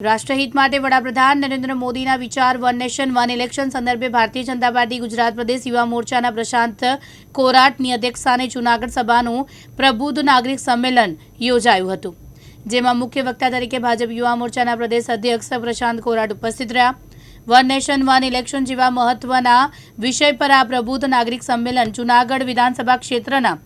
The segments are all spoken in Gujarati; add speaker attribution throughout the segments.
Speaker 1: રાષ્ટ્રહિત માટે વડાપ્રધાન નરેન્દ્ર મોદીના વિચાર વન નેશન, વન ઇલેક્શન સંદર્ભે ભારતીય જનતા પાર્ટી, ગુજરાત પ્રદેશ યુવા મોરચાના પ્રશાંત કોરાટની અધ્યક્ષસ્થાને જૂનાગઢ સભાનું પ્રબુદ્ધ નાગરિક સંમેલન યોજાયું હતું, જેમાં મુખ્ય વક્તા તરીકે ભાજપ યુવા મોરચાના પ્રદેશ અધ્યક્ષ પ્રશાંત કોરાટ ઉપસ્થિત રહ્યા. વન નેશન, વન ઇલેક્શન જેવા મહત્વના વિષય પર આ પ્રબુદ્ધ નાગરિક સંમેલન જૂનાગઢ વિધાનસભા ક્ષેત્રના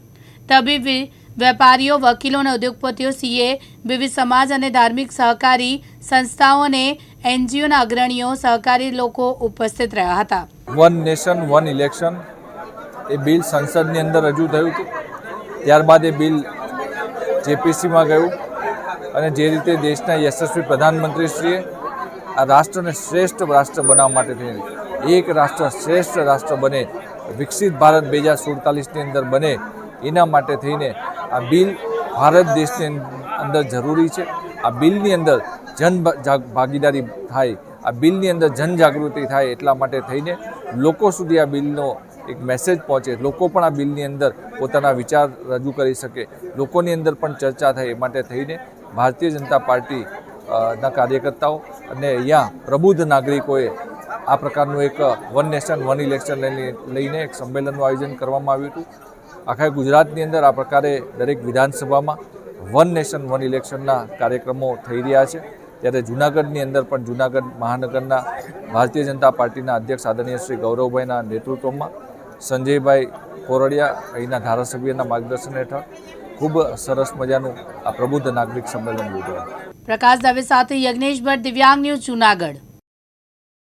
Speaker 1: તબીબી વેપારીઓ, વકીલો અને ઉદ્યોગપતિઓ, સીએ, વિવિધ સમાજ અને ધાર્મિક સહકારી સંસ્થાઓ અને એનજીઓના અગ્રણીઓ, સહકારી લોકો ઉપસ્થિત રહ્યા હતા.
Speaker 2: વન નેશન વન ઇલેક્શન એ બિલ સંસદની અંદર રજૂ થયું હતું. ત્યારબાદ એ બિલ જેપીસીમાં ગયું અને જે રીતે દેશના યશસ્વી પ્રધાનમંત્રીશ્રીએ આ રાષ્ટ્રને શ્રેષ્ઠ રાષ્ટ્ર બનાવવા માટે થઈ એક રાષ્ટ્ર શ્રેષ્ઠ રાષ્ટ્ર બને, વિકસિત ભારત બે હજાર સુડતાલીસની અંદર બને, એના માટે થઈને આ બિલ ભારત દેશની અંદર જરૂરી છે. આ બિલની અંદર જન ભાગીદારી થાય, આ બિલની અંદર જનજાગૃતિ થાય એટલા માટે થઈને લોકો સુધી આ બિલનો એક મેસેજ પહોંચે. લોકો પણ આ બિલની અંદર પોતાના વિચાર રજૂ કરી શકે. લોકોની અંદર પણ ચર્ચા થાય એ માટે થઈને ભારતીય જનતા પાર્ટી ના કાર્યકર્તાઓ અને અહીંયા પ્રબુદ્ધ નાગરિકોએ આ પ્રકારનું એક વન નેશન વન ઇલેક્શન લઈને એક સંમેલનનું આયોજન કરવામાં આવ્યું હતું. આખા ગુજરાતની અંદર આ પ્રકારે દરેક વિધાનસભામાં વન નેશન, વન ઇલેક્શનના કાર્યક્રમો થઈ રહ્યા છે. ત્યારે જૂનાગઢની અંદર પણ જૂનાગઢ મહાનગરના ભારતીય જનતા પાર્ટીના અધ્યક્ષ આદરણીય શ્રી ગૌરવભાઈના નેતૃત્વમાં સંજયભાઈ કોરડિયા અહીંના ધારાસભ્યના માર્ગદર્શન હેઠળ ખૂબ સરસ મજાનું આ પ્રબુદ્ધ નાગરિક સંમેલન યોજાયું.
Speaker 1: પ્રકાશ દવે સાથે યજ્ઞેશ ભટ્ટ દિવ્યાંગ ન્યૂઝ જૂનાગઢ.